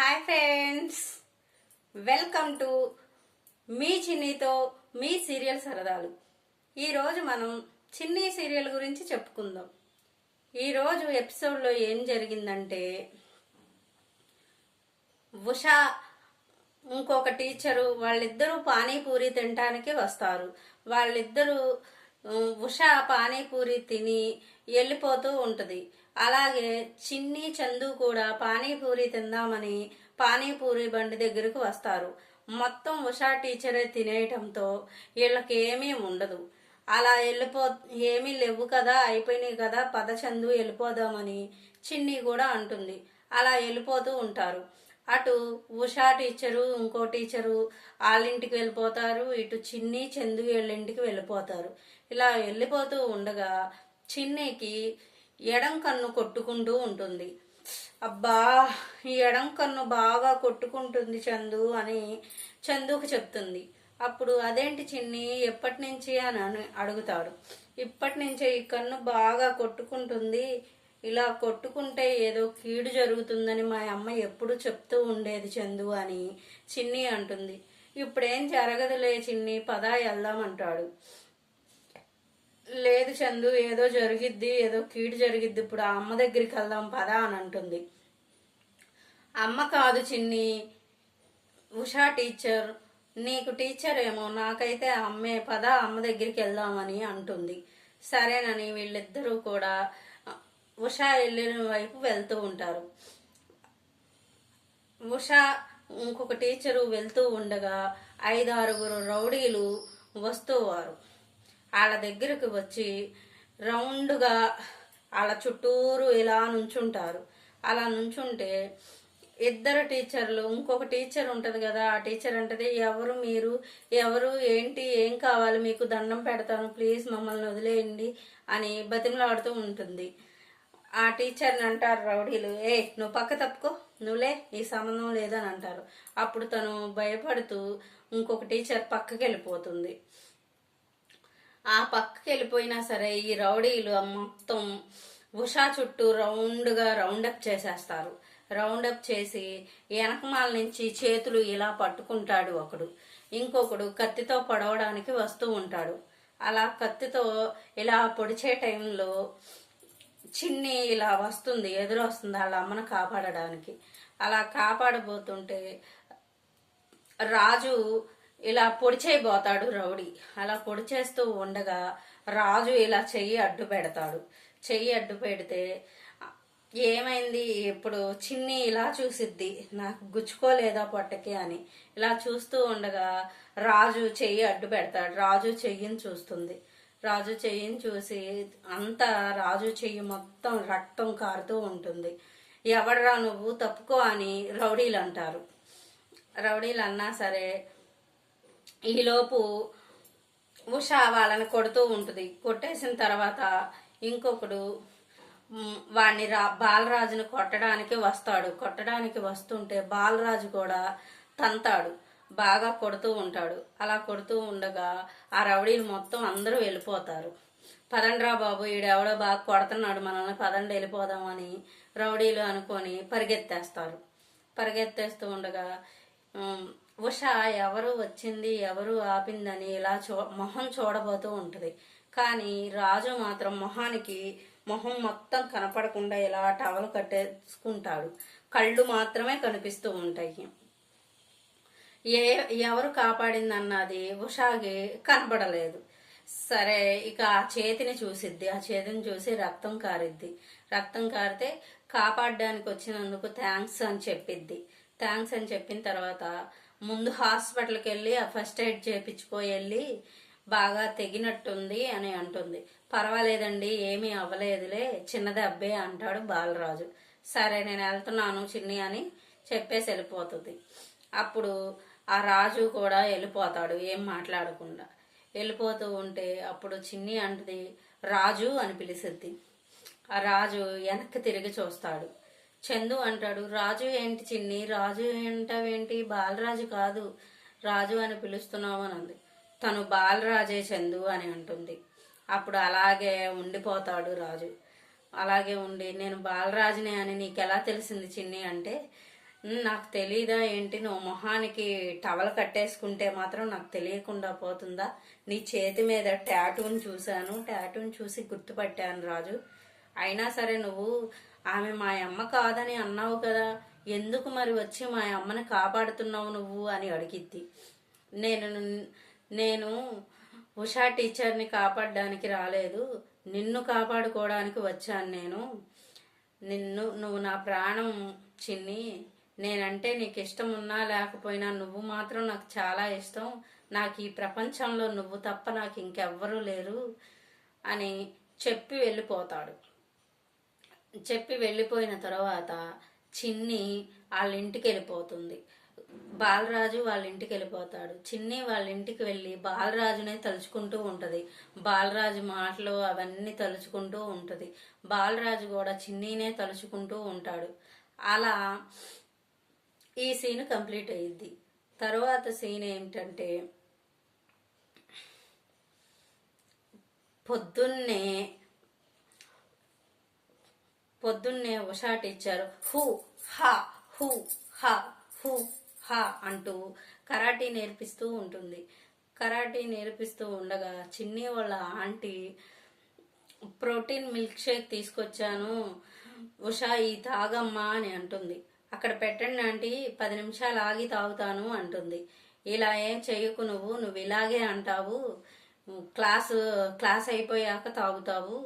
Hi friends welcome to మీ చిన్నీతో మీ సీరియల్ సరదాలు. ఈరోజు మనం చిన్ని సీరియల్ గురించి చెప్పుకుందాం. ఈరోజు ఎపిసోడ్లో ఏం జరిగిందంటే ఉషా ఇంకొక టీచరు వాళ్ళిద్దరూ పానీపూరి తినటానికి వస్తారు. వాళ్ళిద్దరూ ఉషా పానీపూరి తిని వెళ్ళిపోతూ ఉంటుంది. అలాగే చిన్ని చందు కూడా పానీపూరి తిందామని పానీపూరి బండి దగ్గరకు వస్తారు. మొత్తం ఉషా టీచరే తినేయటంతో వీళ్ళకి ఏమీ ఉండదు. అలా వెళ్ళిపో ఏమీ లేవు కదా అయిపోయినాయి కదా పద చందు వెళ్ళిపోదామని చిన్ని కూడా అంటుంది. అలా వెళ్ళిపోతూ ఉంటారు. అటు ఉషా టీచరు ఇంకో టీచరు వాళ్ళ ఇంటికి వెళ్ళిపోతారు. ఇటు చిన్ని చందు వీళ్ళ ఇంటికి వెళ్ళిపోతారు. ఇలా వెళ్ళిపోతూ ఉండగా చిన్నికి ఎడం కన్ను కొట్టుకుంటూ ఉంటుంది. అబ్బా ఈ ఎడం కన్ను బాగా కొట్టుకుంటుంది చందు అని చందుకు చెప్తుంది. అప్పుడు అదేంటి చిన్ని ఎప్పటి నుంచి అని అడుగుతాడు. ఇప్పటి నుంచే ఈ కన్ను బాగా కొట్టుకుంటుంది. ఇలా కొట్టుకుంటే ఏదో కీడు జరుగుతుందని మా అమ్మ ఎప్పుడు చెప్తూ ఉండేది చందు అని చిన్ని అంటుంది. ఇప్పుడేం జరగదులే చిన్ని పదా వెళ్దామంటాడు. లేదు చందు ఏదో జరిగిద్ది ఏదో కీడు జరిగిద్ది ఇప్పుడు ఆ అమ్మ దగ్గరికి వెళ్దాం పదా అని అంటుంది. అమ్మ కాదు చిన్ని ఉషా టీచర్ నీకు టీచర్ ఏమో నాకైతే అమ్మే పద అమ్మ దగ్గరికి వెళ్దామని అంటుంది. సరేనని వీళ్ళిద్దరూ కూడా ఉషా వెళ్ళిన వైపు వెళ్తూ ఉంటారు. ఉషా ఇంకొక టీచరు వెళ్తూ ఉండగా ఐదు ఆరుగురు రౌడీలు వస్తూవారు వాళ్ళ దగ్గరకు వచ్చి రౌండ్గా వాళ్ళ చుట్టూరు ఇలా నుంచుంటారు. అలా నుంచుంటే ఇద్దరు టీచర్లు ఇంకొక టీచర్ ఉంటుంది కదా ఆ టీచర్ అంటది ఎవరు మీరు? ఎవరు? ఏంటి? ఏం కావాలి? మీకు దండం పెడతాను ప్లీజ్ మమ్మల్ని వదిలేయండి అని బతిమలాడుతూ ఉంటుంది. ఆ టీచర్ని అంటారు రౌడీలు ఏ నువ్వు పక్క తప్పుకో నువ్వులే నీ సంబంధం లేదని అంటారు. అప్పుడు తను భయపడుతూ ఇంకొక టీచర్ పక్కకి వెళ్ళిపోతుంది ఆ పక్కకి వెళ్ళిపోయినా సరే ఈ రౌడీలు మొత్తం ఉషా చుట్టూ రౌండ్గా రౌండప్ చేసేస్తారు. రౌండప్ చేసి వెనకమాల నుంచి చేతులు ఇలా పట్టుకుంటాడు ఒకడు. ఇంకొకడు కత్తితో పొడవడానికి వస్తూ ఉంటాడు. అలా కత్తితో ఇలా పొడిచే టైంలో చిన్ని ఇలా వస్తుంది ఎదురు వస్తుంది వాళ్ళ అమ్మను కాపాడడానికి. అలా కాపాడబోతుంటే రాజు ఇలా పొడిచేయబోతాడు రౌడీ. అలా పొడిచేస్తూ ఉండగా రాజు ఇలా చెయ్యి అడ్డు పెడతాడు. చెయ్యి అడ్డు పెడితే ఏమైంది? ఇప్పుడు చిన్ని ఇలా చూసిద్ది నాకు గుచ్చుకోలేదా పొట్టకి అని. ఇలా చూస్తూ ఉండగా రాజు చెయ్యి అడ్డు పెడతాడు. రాజు చెయ్యిని చూస్తుంది. రాజు చెయ్యిని చూసి అంతా రాజు చెయ్యి మొత్తం రక్తం కారుతూ ఉంటుంది. ఎవడరా నువ్వు? తప్పుకో అని రౌడీలు అంటారు. రౌడీలు అన్నా సరే ఈలోపు ఉషా వాళ్ళని కొడుతూ ఉంటుంది. కొట్టేసిన తర్వాత ఇంకొకడు వాడిని రా బాలరాజుని కొట్టడానికి వస్తాడు. కొట్టడానికి వస్తుంటే బాలరాజు కూడా తంతాడు. బాగా కొడుతూ ఉంటాడు. అలా కొడుతూ ఉండగా ఆ రౌడీలు మొత్తం అందరూ వెళ్ళిపోతారు. పదండ్రా బాబు ఈడెవడో బాగా కొడుతున్నాడు మనల్ని పదండి వెళ్ళిపోదామని రౌడీలు అనుకొని పరిగెత్తేస్తారు. పరిగెత్తేస్తూ ఉండగా ఉష ఎవరు వచ్చింది ఎవరు ఆపిందని ఇలా చూ మొహం చూడబోతూ ఉంటుంది. కానీ రాజు మాత్రం మొహానికి మొహం మొత్తం కనపడకుండా ఇలా టవల్ కట్టేసుకుంటాడు. కళ్ళు మాత్రమే కనిపిస్తూ ఉంటాయి. ఏ ఎవరు కాపాడిందన్నది ఉషాకి కనబడలేదు. సరే ఇక ఆ చేతిని చూసిద్ది. ఆ చేతిని చూసి రక్తం కారిద్ది. రక్తం కారితే కాపాడడానికి వచ్చినందుకు థ్యాంక్స్ అని చెప్పిద్ది. థ్యాంక్స్ అని చెప్పిన తర్వాత ముందు హాస్పిటల్కి వెళ్ళి ఆ ఫస్ట్ ఎయిడ్ చేయించుకో వెళ్ళి బాగా తెగినట్టుంది అని అంటుంది. పర్వాలేదండి ఏమీ అవ్వలేదులే చిన్నది అబ్బే అంటాడు బాలరాజు. సరే నేను వెళ్తున్నాను చిన్ని అని చెప్పేసి వెళ్ళిపోతుంది. అప్పుడు ఆ రాజు కూడా వెళ్ళిపోతాడు ఏం మాట్లాడకుండా. వెళ్ళిపోతూ ఉంటే అప్పుడు చిన్ని అంటది రాజు అని పిలిసిద్ది. ఆ రాజు వెనక్కి తిరిగి చూస్తాడు. చందు అంటాడు రాజు ఏంటి చిన్ని? రాజు ఏంటవేంటి? బాలరాజు కాదు రాజు అని పిలుస్తున్నావు అని అంది. తను బాలరాజే చందు అని అంటుంది. అప్పుడు అలాగే ఉండిపోతాడు రాజు. అలాగే ఉండి నేను బాలరాజునే అని నీకు ఎలా తెలిసింది చిన్ని? అంటే నాకు తెలీదా ఏంటి? నువ్వు మొహానికి టవల్ కట్టేసుకుంటే మాత్రం నాకు తెలియకుండా పోతుందా? నీ చేతి మీద ట్యాటూని చూశాను. ట్యాటూని చూసి గుర్తుపట్టాను రాజు. అయినా సరే నువ్వు ఆమె మా అమ్మ కాదని అన్నావు కదా. ఎందుకు మరి వచ్చి మా అమ్మని కాపాడుతున్నావు నువ్వు అని అడిగిద్ది. నేను నేను ఉషా టీచర్ని కాపాడడానికి రాలేదు. నిన్ను కాపాడుకోవడానికి వచ్చాను నేను. నిన్ను నువ్వు నా ప్రాణం చిన్ని. నేనంటే నీకు ఇష్టం ఉన్నా లేకపోయినా నువ్వు మాత్రం నాకు చాలా ఇష్టం. నాకు ఈ ప్రపంచంలో నువ్వు తప్ప నాకు ఇంకెవ్వరూ లేరు అని చెప్పి వెళ్ళిపోతాడు. చెప్పి వెళ్ళిపోయిన తర్వాత చిన్ని వాళ్ళ ఇంటికి వెళ్ళిపోతుంది. బాలరాజు వాళ్ళ ఇంటికి వెళ్ళిపోతాడు. చిన్ని వాళ్ళ ఇంటికి వెళ్ళి బాలరాజునే తలుచుకుంటూ ఉంటుంది. బాలరాజు మాటలు అవన్నీ తలుచుకుంటూ ఉంటుంది. బాలరాజు కూడా చిన్నీనే తలుచుకుంటూ ఉంటాడు. అలా ఈ సీన్ కంప్లీట్ అయ్యింది తర్వాత సీన్ ఏమిటంటే పొద్దున్నే పొద్దున్నే ఉషా టీచర్ హూ హా హూ హా హూ హా అంటూ కరాటీ నేర్పిస్తూ ఉంటుంది. కరాటీ నేర్పిస్తూ ఉండగా చిన్ని వాళ్ళ ఆంటీ ప్రోటీన్ మిల్క్ షేక్ తీసుకొచ్చాను ఉషా ఈ తాగమ్మా అని అంటుంది. అక్కడ పెట్టండి ఆంటీ పది నిమిషాలు ఆగి తాగుతాను అంటుంది. ఇలా ఏం చెయ్యకు నువ్వు నువ్వు ఇలాగే అంటావు. క్లాస్ క్లాస్ అయిపోయాక తాగుతావు.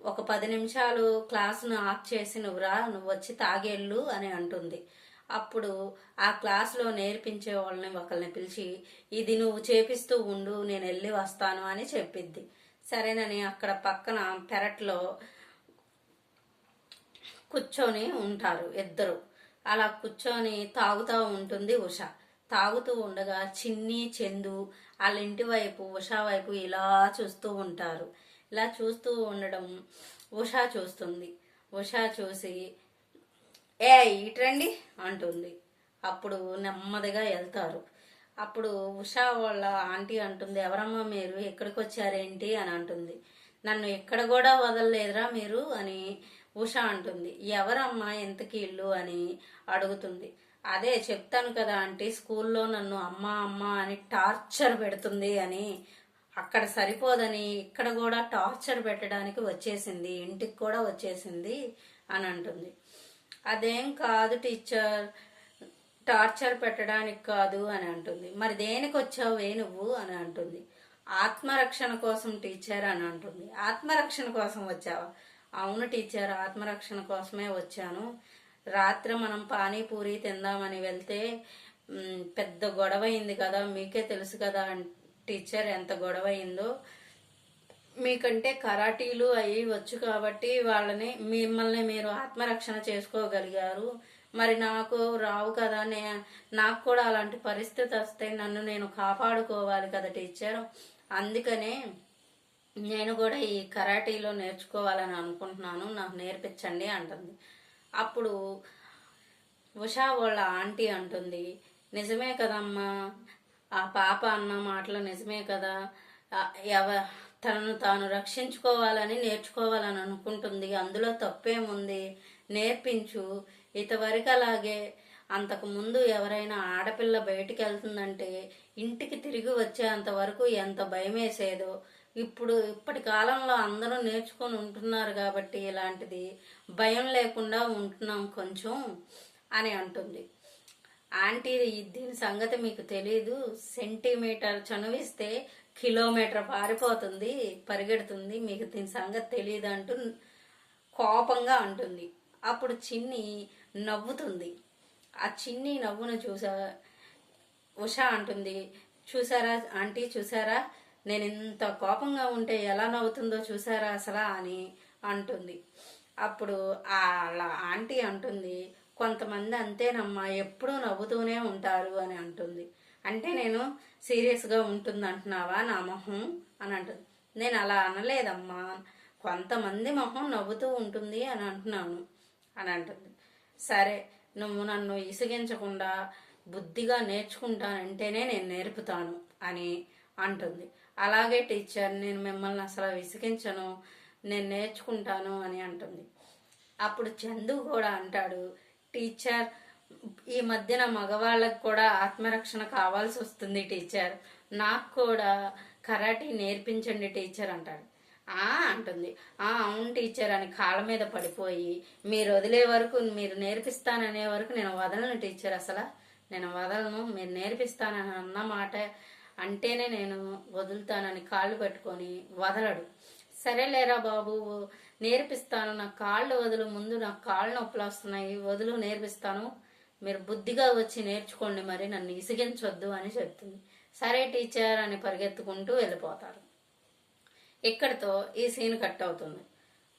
ఒక పది నిమిషాలు క్లాస్ను ఆఫ్ చేసి నువ్వు రా నువ్వు వచ్చి తాగేళ్ళు అని అంటుంది. అప్పుడు ఆ క్లాస్లో నేర్పించే వాళ్ళని ఒకరిని పిలిచి ఇది నువ్వు చేపిస్తూ ఉండు నేను వెళ్ళి వస్తాను అని చెప్పిద్ది. సరేనని అక్కడ పక్కన పెరట్లో కూర్చొని ఉంటారు ఇద్దరు. అలా కూర్చొని తాగుతూ ఉంటుంది ఉష. తాగుతూ ఉండగా చిన్ని చందు వాళ్ళ ఇంటి వైపు ఉషా వైపు ఇలా చూస్తూ ఉంటారు. ఇలా చూస్తూ ఉండడం ఉషా చూస్తుంది. ఉషా చూసి ఏ ఇటండి అంటుంది. అప్పుడు నెమ్మదిగా వెళ్తారు. అప్పుడు ఉషా వాళ్ళ ఆంటీ అంటుంది ఎవరమ్మా మీరు? ఎక్కడికి వచ్చారేంటి అని అంటుంది. నన్ను ఎక్కడ కూడా వదలలేదురా మీరు అని ఉష అంటుంది. ఎవరమ్మా ఎంతకి ఇల్లు? అని అడుగుతుంది. అదే చెప్తాను కదా ఆంటీ స్కూల్లో నన్ను అమ్మ అమ్మ అని టార్చర్ పెడుతుంది అని. అక్కడ సరిపోదని ఇక్కడ కూడా టార్చర్ పెట్టడానికి వచ్చేసింది ఇంటికి కూడా వచ్చేసింది అని అంటుంది. అదేం కాదు టీచర్ టార్చర్ పెట్టడానికి కాదు అని అంటుంది. మరి దేనికి వచ్చావే నువ్వు? అని అంటుంది. ఆత్మరక్షణ కోసం టీచర్ అని అంటుంది. ఆత్మరక్షణ కోసం వచ్చావా? అవును టీచర్ ఆత్మరక్షణ కోసమే వచ్చాను. రాత్రి మనం పానీపూరి తిందామని వెళ్తే పెద్ద గొడవ అయింది కదా మీకే తెలుసు కదా టీచర్ ఎంత గొడవ అయిందో మీకంటే కరాటీలు అవి వచ్చు కాబట్టి వాళ్ళని మిమ్మల్ని మీరు ఆత్మరక్షణ చేసుకోగలిగారు. మరి నాకు రావు కదా నే నాకు కూడా అలాంటి పరిస్థితి వస్తే నన్ను నేను కాపాడుకోవాలి కదా టీచర్. అందుకనే నేను కూడా ఈ కరాటీలో నేర్చుకోవాలని అనుకుంటున్నాను నాకు నేర్పించండి అంటుంది. అప్పుడు ఉషా వాళ్ళ ఆంటీ అంటుంది నిజమే కదమ్మా ఆ పాప అన్న మాటలు నిజమే కదా ఎవ తనను తాను రక్షించుకోవాలని నేర్చుకోవాలని అనుకుంటుంది అందులో తప్పేముంది నేర్పించు. ఇంతవరకు అలాగే అంతకు ముందు ఎవరైనా ఆడపిల్ల బయటికి వెళ్తుందంటే ఇంటికి తిరిగి వచ్చేంత వరకు ఎంత భయం వేసేదో ఇప్పుడు ఇప్పటి కాలంలో అందరూ నేర్చుకొని ఉంటున్నారు కాబట్టి ఇలాంటిది భయం లేకుండా ఉంటున్నాం కొంచెం అని అంటుంది. ఆంటీ దీని సంగతి మీకు తెలీదు. సెంటీమీటర్ చనువిస్తే కిలోమీటర్ పారిపోతుంది పరిగెడుతుంది. మీకు దీని సంగతి తెలియదు అంటూ కోపంగా అంటుంది. అప్పుడు చిన్ని నవ్వుతుంది. ఆ చిన్ని నవ్వును చూసా ఉష అంటుంది చూసారా ఆంటీ చూసారా? నేను ఇంత కోపంగా ఉంటే ఎలా నవ్వుతుందో చూసారా అసలా అని అంటుంది. అప్పుడు వాళ్ళ ఆంటీ అంటుంది కొంతమంది అంతేనమ్మా ఎప్పుడూ నవ్వుతూనే ఉంటారు అని అంటుంది. అంటే నేను సీరియస్గా ఉంటుంది అంటున్నావా నా మొహం? అని అంటుంది. నేను అలా అనలేదమ్మా కొంతమంది మొహం నవ్వుతూ ఉంటుంది అని అంటున్నాను అని అంటుంది. సరే నువ్వు నన్ను ఇసిగించకుండా బుద్ధిగా నేర్చుకుంటానంటేనే నేను నేర్పుతాను అని అంటుంది. అలాగే టీచర్ నేను మిమ్మల్ని అసలు విసిగించను నేను నేర్చుకుంటాను అని అంటుంది. అప్పుడు చందు కూడా అంటాడు టీచర్ ఈ మధ్యన మగవాళ్ళకు కూడా ఆత్మరక్షణ కావాల్సి వస్తుంది టీచర్. నాకు కూడా కరాటీ నేర్పించండి టీచర్ అంటాడు. ఆ అంటుంది. ఆ అవును టీచర్ అని కాళ్ళ మీద పడిపోయి మీరు వదిలే వరకు మీరు నేర్పిస్తాననే వరకు నేను వదలను టీచర్ అసలు. నేను వదలను మీరు నేర్పిస్తానని అన్న మాట అంటేనే నేను వదులుతానని కాళ్ళు పట్టుకొని వదలడు. సరేలేరా బాబు నేర్పిస్తాను. నా కాళ్ళు వదులు ముందు నాకు కాళ్ళు నొప్పులు వస్తున్నాయి. వదులు నేర్పిస్తాను. మీరు బుద్ధిగా వచ్చి నేర్చుకోండి మరి నన్ను ఇసిగించొద్దు అని చెప్తుంది. సరే టీచర్ అని పరిగెత్తుకుంటూ వెళ్ళిపోతారు. ఇక్కడితో ఈ సీన్ కట్ అవుతుంది.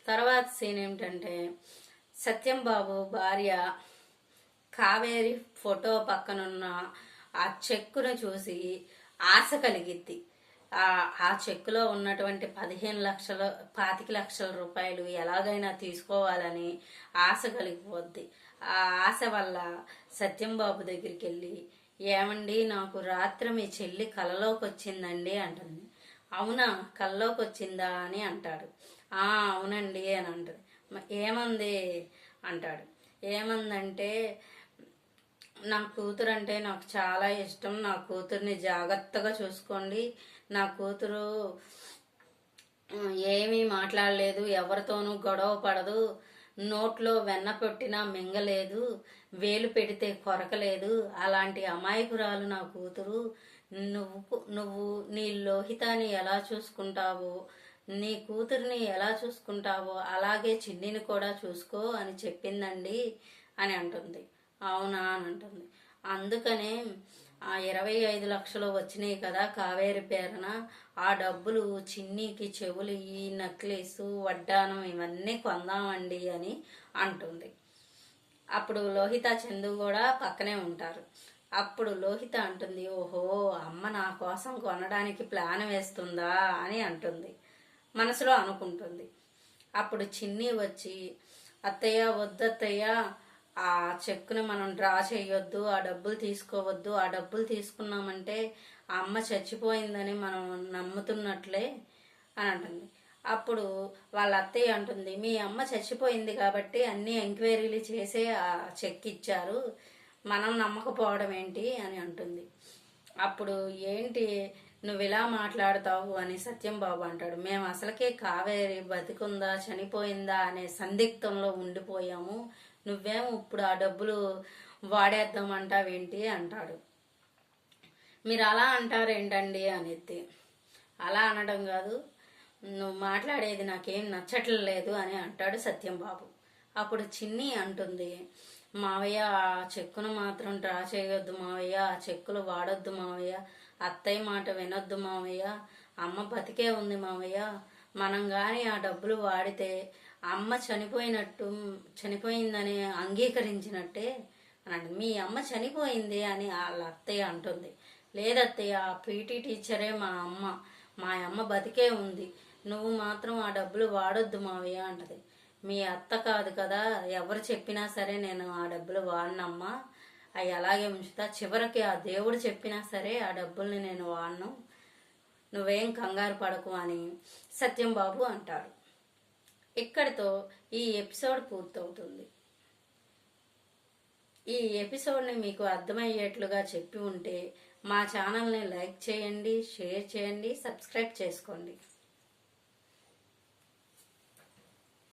తర్వాత సీన్ ఏమిటంటే సత్యం బాబు భార్య కావేరి ఫోటో పక్కనున్న ఆ చెక్కును చూసి ఆశ కలిగిద్ది. ఆ చెక్కులో ఉన్నటువంటి పదిహేను లక్షల పాతిక లక్షల రూపాయలు ఎలాగైనా తీసుకోవాలని ఆశ కలిగిపోద్ది. ఆ ఆశ వల్ల సత్యంబాబు దగ్గరికి వెళ్ళి ఏమండి నాకు రాత్రి మీ చెల్లి కలలోకి వచ్చిందండి అంటుంది. అవునా కల్లోకి వచ్చిందా అని అంటాడు. ఆ అవునండి అని అంటుంది. ఏమంది? అంటాడు. ఏమందంటే నా కూతురు అంటే నాకు చాలా ఇష్టం. నా కూతుర్ని జాగ్రత్తగా చూసుకోండి. నా కూతురు ఏమీ మాట్లాడలేదు. ఎవరితోనూ గొడవ పడదు. నోట్లో వెన్న పెట్టినా మింగలేదు. వేలు పెడితే కొరకలేదు. అలాంటి అమాయకురాలు నా కూతురు. నువ్వు నువ్వు నీ లోహితాన్ని ఎలా చూసుకుంటావు నీ కూతుర్ని ఎలా చూసుకుంటావో అలాగే చిన్నిని కూడా చూసుకో అని చెప్పిందండి అని అంటుంది. అవునా అని అంటుంది. అందుకనే ఆ ఇరవై ఐదు లక్షలు వచ్చినాయి కదా కావేరి పేరున. ఆ డబ్బులు చిన్నికి చెవులు ఈ నక్లెస్ వడ్డానం ఇవన్నీ కొందామండి అని అంటుంది. అప్పుడు లోహిత చందు కూడా పక్కనే ఉంటారు. అప్పుడు లోహిత అంటుంది ఓహో అమ్మ నా కోసం కొనడానికి ప్లాన్ వేస్తుందా అని అంటుంది. మనసులో అనుకుంటుంది. అప్పుడు చిన్ని వచ్చి అత్తయ్య వద్దత్తయ్య ఆ చెక్కుని మనం డ్రా చేయొద్దు ఆ డబ్బులు తీసుకోవద్దు ఆ డబ్బులు తీసుకున్నామంటే ఆ అమ్మ చచ్చిపోయిందని మనం నమ్ముతున్నట్లే అని అంటుంది. అప్పుడు వాళ్ళ అత్తయ్య అంటుంది మీ అమ్మ చచ్చిపోయింది కాబట్టి అన్ని ఎంక్వైరీలు చేసే ఆ చెక్ ఇచ్చారు మనం నమ్మకపోవడం ఏంటి? అని అంటుంది. అప్పుడు ఏంటి నువ్వు ఇలా మాట్లాడతావు? అని సత్యం బాబు అంటాడు. మేము అసలుకే కావేరి బతికుందా చనిపోయిందా అనే సందిగ్ధంలో ఉండిపోయాము. నువ్వేమో ఇప్పుడు ఆ డబ్బులు వాడేద్దామంటావేంటి అంటాడు. మీరు అలా అంటారేంటండి అనేది అలా అనడం కాదు నువ్వు మాట్లాడేది నాకేం నచ్చట్లేదు అని అంటాడు సత్యం బాబు అప్పుడు చిన్ని అంటుంది మావయ్య ఆ చెక్కును మాత్రం డ్రా చేయొద్దు మావయ్య ఆ చెక్కులు వాడొద్దు మావయ్య అత్తయ్య మాట వినొద్దు మావయ్య అమ్మ బతికే ఉంది మావయ్య మనం కానీ ఆ డబ్బులు వాడితే అమ్మ చనిపోయినట్టు చనిపోయిందని అంగీకరించినట్టే అని అంటుంది. మీ అమ్మ చనిపోయింది అని వాళ్ళ అత్తయ్య అంటుంది. లేదత్తయ్య ఆ పీటీ టీచరే మా అమ్మ. మా అమ్మ బతికే ఉంది. నువ్వు మాత్రం ఆ డబ్బులు వాడొద్దు మావయ్య అంటది. మీ అత్త కాదు కదా ఎవరు చెప్పినా సరే నేను ఆ డబ్బులు వాడినమ్మా. అవి అలాగే ఉంచుతా. చివరికి ఆ దేవుడు చెప్పినా సరే ఆ డబ్బుల్ని నేను వాడను. నువ్వేం కంగారు పడకు అని సత్యం బాబు అంటాడు. ఇక్కడితో ఈ ఎపిసోడ్ పూర్తవుతుంది? ఈ ఎపిసోడ్ని మీకు అర్థమయ్యేట్లుగా చెప్పి ఉంటే మా ఛానల్ని లైక్ చేయండి షేర్ చేయండి సబ్స్క్రైబ్ చేసుకోండి.